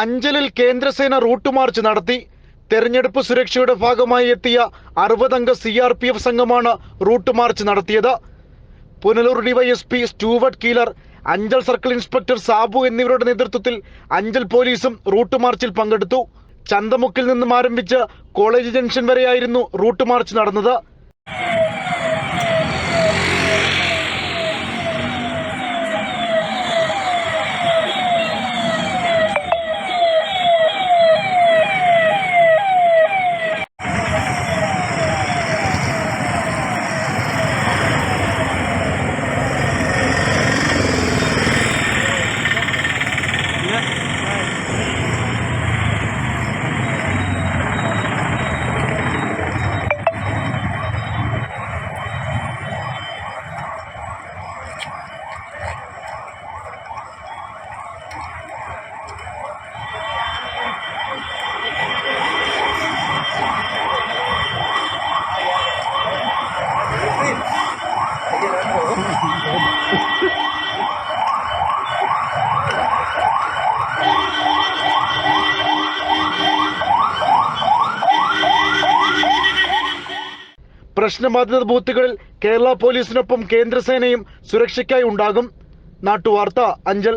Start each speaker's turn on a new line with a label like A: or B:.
A: അഞ്ചലിൽ കേന്ദ്രസേന route march നടത്തി. തെരഞ്ഞെടുപ്പ് സുരക്ഷയുടെ ഭാഗമായി എത്തിയ അറുപതംഗ സി ആർ പി എഫ് സംഘമാണ് റൂട്ട് മാർച്ച് നടത്തിയത്. Punalur DYSP Stuart Keeler Anchal circle inspector Sabu എന്നിവരുടെ നേതൃത്വത്തിൽ അഞ്ചൽ പോലീസും റൂട്ട് മാർച്ചിൽ പങ്കെടുത്തു. ചന്തമുക്കിൽ നിന്നും ആരംഭിച്ച് കോളേജ് ജംഗ്ഷൻ വരെയായിരുന്നു റൂട്ട് മാർച്ച് നടന്നത്. പ്രശ്നബാധിത ബൂത്തുകളിൽ കേരള പോലീസിനൊപ്പം കേന്ദ്രസേനയും സുരക്ഷയ്ക്കായി ഉണ്ടാകും. നാട്ടുവാർത്ത അഞ്ചൽ.